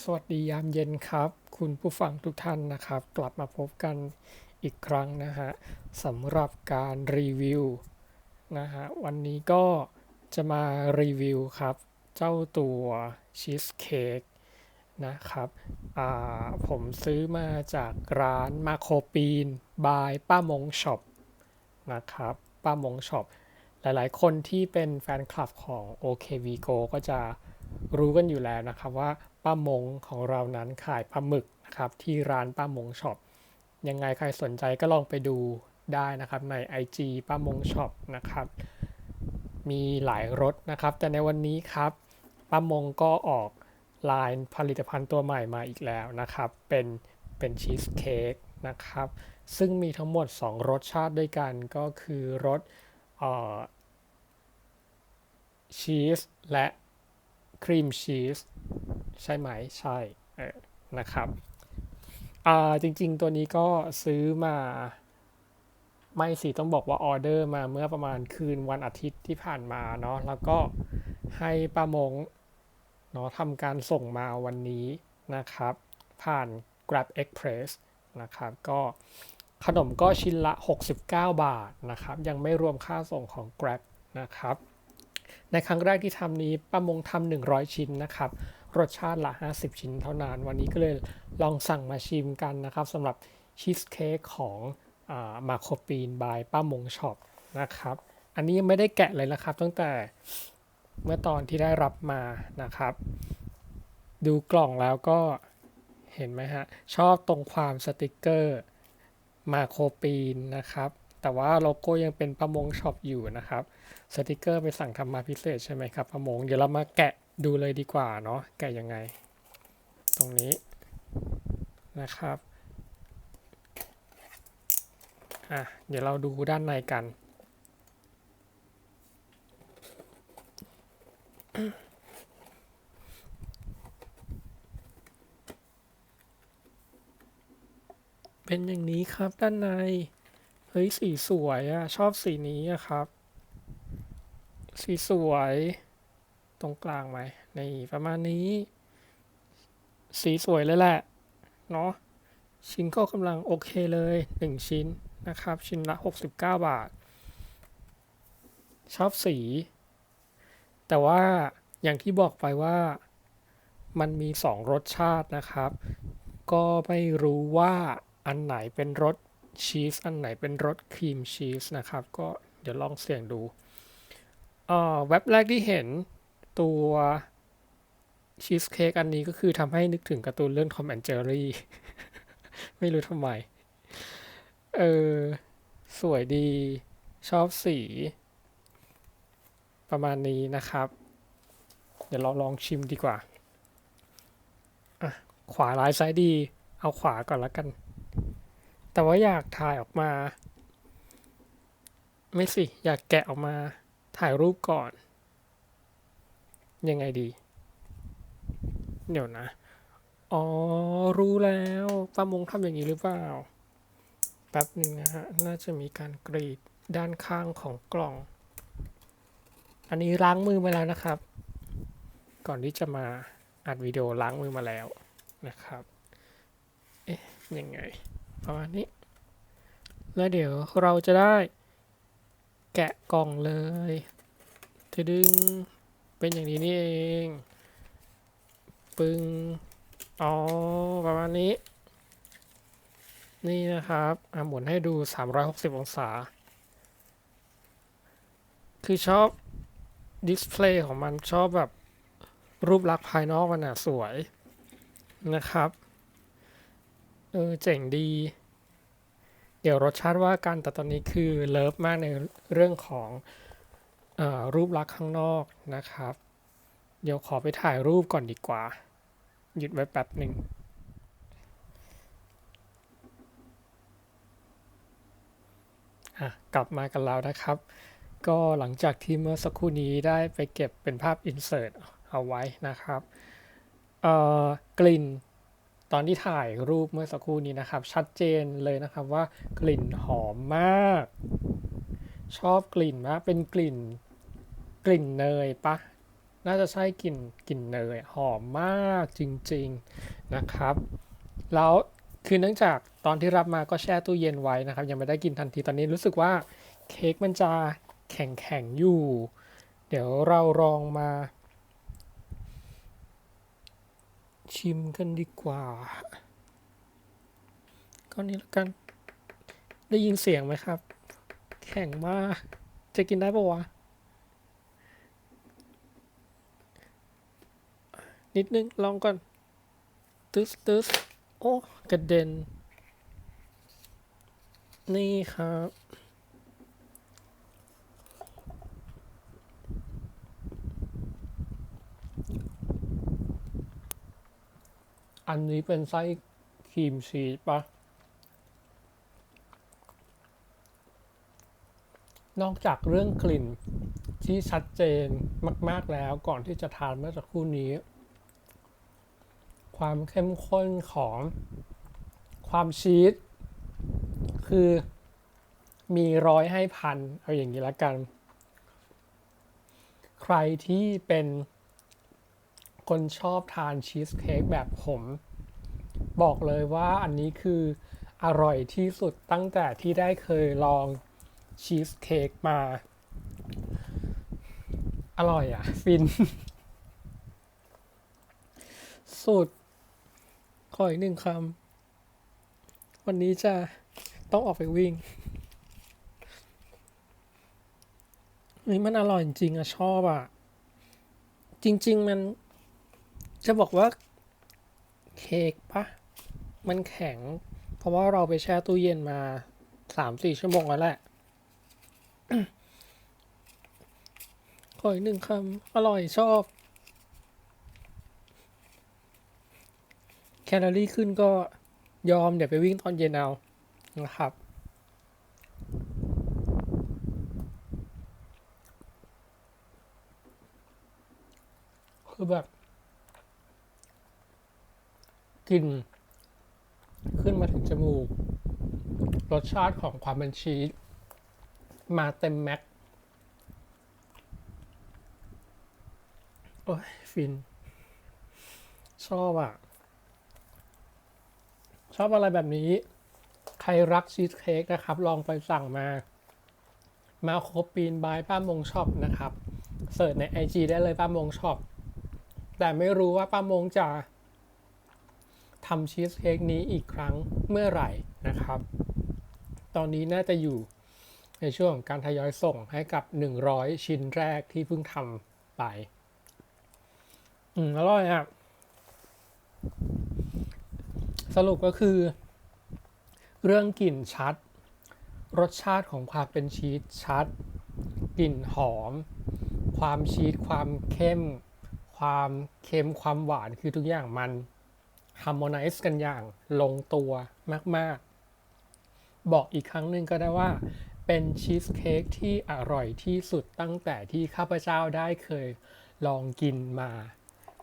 สวัสดียามเย็นครับ คุณผู้ฟังทุกท่านนะครับ กลับมาพบกันอีกครั้งนะฮะสำหรับการรีวิวนะฮะวันนี้ก็จะมารีวิวครับ เจ้าตัวชีสเค้กนะครับอ่าผมซื้อมาจากร้านมาโคปีน บายป้ามงช็อปนะครับป้ามงช็อปหลายๆ คนที่เป็นแฟนคลับของ OKVGO ก็จะรู้กันอยู่แล้วนะครับว่า ป้ามงของเรานั้นขายปลาหมึกนะครับที่ร้านป้ามงช็อปยังไงใครสนใจก็ลองไปดูได้นะครับใน IG ป้ามงช็อปนะครับมีหลายรสนะครับ แต่ในวันนี้ครับป้ามงก็ออกลายผลิตภัณฑ์ตัวใหม่มาอีกแล้วนะครับ เป็นเป็นชีสเค้กนะครับ ซึ่งมีทั้งหมด 2 รสชาติด้วยกันก็คือรสชีสและครีมชีส ใช่ไหมใช่เออนะครับอ่าจริง ๆ ตัวนี้ก็ซื้อมาไม่สิต้องบอกว่าออเดอร์มาเมื่อประมาณคืนวันอาทิตย์ที่ผ่านมาเนาะแล้วก็ให้ป้ามงเนาะทำการส่งมาวันนี้นะครับ ผ่าน Grab Express นะครับ ก็ขนมก็ชิ้นละ 69 บาทนะครับ ยังไม่รวมค่าส่งของ Grab นะครับ ในครั้งแรกที่ทำนี้ป้ามงทำ100 ชิ้นนะครับ รสชาติละ 50 ชิ้นเท่านั้น วันนี้ก็เลยลองสั่งมาชิมกันนะครับสำหรับชีสเค้กของมาโคปีนบายป้ามงช็อปนะครับ อันนี้ยังไม่ได้แกะเลยนะครับ ตั้งแต่เมื่อตอนที่ได้รับมานะครับ ดูกล่องแล้วก็เห็นไหมฮะ ชอบตรงความสติกเกอร์มาโคปีนนะครับ แต่ว่าโลโก้ยังเป็นประมงช็อปอยู่นะครับ สติกเกอร์ไปสั่งทำมาพิเศษใช่ไหมครับประมง เดี๋ยวเรามาแกะ ดูเลยดีกว่าเนาะแกะยังไง ตรงนี้นะครับอะเดี๋ยวเราดูด้านในกัน เป็นอย่างนี้ครับด้านใน เฮ้ยสีสวยอะชอบสีนี้อะครับ สีสวย ตรงกลางไหมนี่ประมาณนี้ สีสวยเลยแหละเนาะชิ้นก็กำลังโอเคเลย 1 ชิ้นนะครับ ชิ้นละ 69 บาท ชอบสี แต่ว่าอย่างที่บอกไปว่ามันมี 2 รสชาตินะครับ ก็ไม่รู้ว่าอันไหนเป็นรสชีส อันไหนเป็นรสครีมชีสนะครับ ก็เดี๋ยวลองเสี่ยงดูเว็บแรกที่เห็น ตัวชีสเค้กอันนี้ก็คือทำให้นึกถึงการ์ตูนเรื่องทอมแอนเจอรี่ไม่รู้ทำไม เออ สวยดีชอบสี ประมาณนี้นะครับ เดี๋ยวเราลองชิมดีกว่าอะขวาร้ายซ้ายดี เอาขวาก่อนละกัน แต่ว่าอยากถ่ายออกมา ไม่สิ อยากแกะออกมาถ่ายรูปก่อน ยังไงดี เดี๋ยวนะ อ๋อ รู้แล้วป้ามงทำอย่างนี้หรือเปล่า แป๊บหนึ่งนะฮะ น่าจะมีการกรีดด้านข้างของกล่อง อันนี้ล้างมือมาแล้วนะครับ ก่อนที่จะมาอัดวิดีโอล้างมือมาแล้วนะครับ เอ๊ะ ยังไง ประมาณนี้ แล้วเดี๋ยวเราจะได้แกะกล่องเลย จะดึง เป็นอย่างนี้นี่เอง ปึ้งอ๋อประมาณนี้ นี่นะครับอะหมุนให้ดู 360 องศา คือชอบดิสเพลย์ของมันชอบแบบรูปลักษณ์ภายนอกมันอะสวยนะครับ เออเจ๋งดี เดี๋ยวรสชาติว่ากันแต่ตอนนี้คือเลิฟมากในเรื่องของ รูปลักษณ์ข้างนอกนะครับ เดี๋ยวขอไปถ่ายรูปก่อนดีกว่า หยุดไว้แป๊บหนึ่งกลับมากันแล้วนะครับ ก็หลังจากที่เมื่อสักครู่นี้ได้ไปเก็บเป็นภาพอินเสิร์ตเอาไว้นะครับกลิ่นตอนที่ถ่ายรูปเมื่อสักครู่นี้นะครับ ชัดเจนเลยนะครับว่ากลิ่นหอมมาก ชอบกลิ่นมากเป็นกลิ่นกลิ่นเนยปะน่าจะใช่กลิ่นกลิ่นเนยหอมมากจริงๆนะครับ แล้วคือเนื่องจากตอนที่รับมาก็แช่ตู้เย็นไว้นะครับ ยังไม่ได้กินทันทีตอนนี้รู้สึกว่าเค้กมันจะแข็งแข็งๆอยู่ เดี๋ยวเราลองมา ชิมกันดีกว่าก็นี้แล้วกัน ได้ยินเสียงไหมครับ แข็งมาก จะกินได้ปะวะ นิดนึง ลองก่อน ตึ๊สตึ๊สโอ้ กระเด็น นี่ครับอันนี้เป็นไส้ครีมชีสปะ นอกจากเรื่องกลิ่นที่ชัดเจนมาก ๆแล้วก่อนที่จะทานเมื่อสักครู่นี้ ความเข้มข้นของความชีสคือมีร้อยให้พันเอาอย่างนี้ละกัน ใครที่เป็นคนชอบทานชีสเค้กแบบผม บอกเลยว่าอันนี้คืออร่อยที่สุดตั้งแต่ที่ได้เคยลอง ชีสเค้กมา อร่อยอะ ฟิน สุด ขออีกหนึ่งคำ วันนี้จะต้องออกไปวิ่งเฮ้ยมันอร่อยจริงอะชอบอะจริง ๆ มันจะบอกว่าเค้กปะมันแข็ง เพราะว่าเราไปแช่ตู้เย็นมาสามสี่ชั่วโมงแล้วแหละ ออีกหนึ่งคำ อร่อยชอบ แคลอรี่ขึ้นก็ยอม เดี๋ยวไปวิ่งตอนเย็นเอา นะครับ คือแบบกลิ่นขึ้นมาถึงจมูก รสชาติของความเป็นชีส มาเต็มแม็ก โอ้ยฟิน ชอบอะ ชอบอะไรแบบนี้ ใครรักชีสเค้กนะครับ ลองไปสั่งมา มาโคปีนบายป้ามงช็อปนะครับเสิร์ชใน IG ได้เลยป้ามงช็อปแต่ไม่รู้ว่าป้ามงจะทำชีสเค้กนี้อีกครั้งเมื่อไหร่นะครับ ตอนนี้น่าจะอยู่ในช่วงของการทยอยส่งให้กับ 100 ชิ้นแรกที่เพิ่งทำไป อืมอร่อยอะ สรุปก็คือ เรื่องกลิ่นชัด รสชาติของความเป็นชีสชัด กลิ่นหอม ความชีสความเข้ม ความเค็มความหวานคือทุกอย่างมันฮาร์โมไนซ์กันอย่างลงตัวมาก ๆ บอกอีกครั้งหนึ่งก็ได้ว่าเป็นชีสเค้กที่อร่อยที่สุดตั้งแต่ที่ข้าพเจ้าได้เคยลองกินมา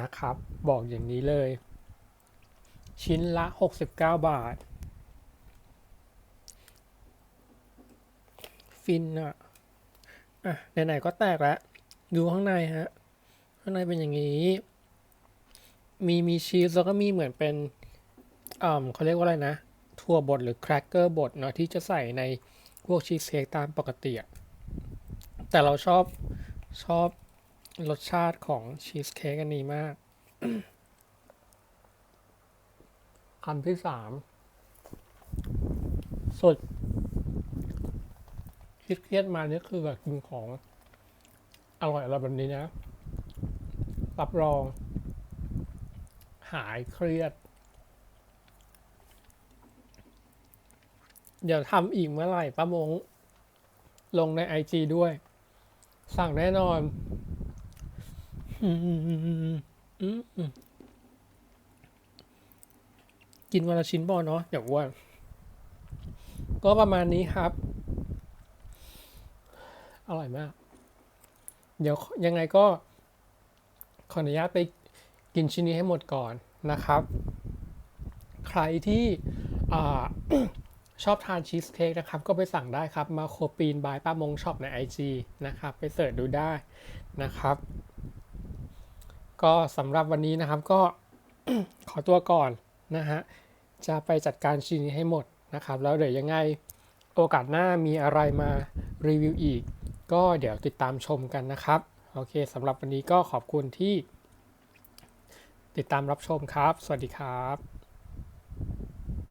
นะครับ บอกอย่างนี้เลย ชิ้นละ 69 บาท ฟินอะอะไหนๆก็แตกแล้ว ดูข้างในฮะ ข้างในเป็นอย่างนี้ มีมีชีสแล้วก็มีเหมือนเป็นอ่าเขาเรียกว่าอะไรนะ ถั่วบดหรือแครกเกอร์บดเนาะที่จะใส่ในพวกชีสเค้กตามปกติอะแต่เราชอบชอบ รสชาติของชีสเค้กอันนี้มากคำที่สามสุดคิดเครียดมานี่คือแบบกินของอร่อยอะไรแบบนี้นะ รับรอง หายเครียด เดี๋ยวทำอีกเมื่อไหร่ป้ามง ลงในไอจีด้วย สั่งแน่นอน กินวันละชิ้นบอเนาะเดี๋ยวอ้วนก็ประมาณนี้ครับ อร่อยมาก เดี๋ยวยังไงก็ ขออนุญาตไปกินชิ้นนี้ให้หมดก่อนนะครับ ใครที่ชอบทานชีสเค้กนะครับ ก็ไปสั่งได้ครับ มาโคปีนบายป้ามงช็อปใน IG นะครับ ไปเสิร์ชดูได้นะครับ ก็สำหรับวันนี้นะครับก็ขอตัวก่อนนะฮะจะไปจัดการชิ้นนี้ให้หมดนะครับ แล้วเดี๋ยวยังไงโอกาสหน้ามีอะไรมารีวิวอีก ก็เดี๋ยวติดตามชมกันนะครับ โอเคสำหรับวันนี้ก็ขอบคุณที่ ติดตามรับชมครับ สวัสดีครับ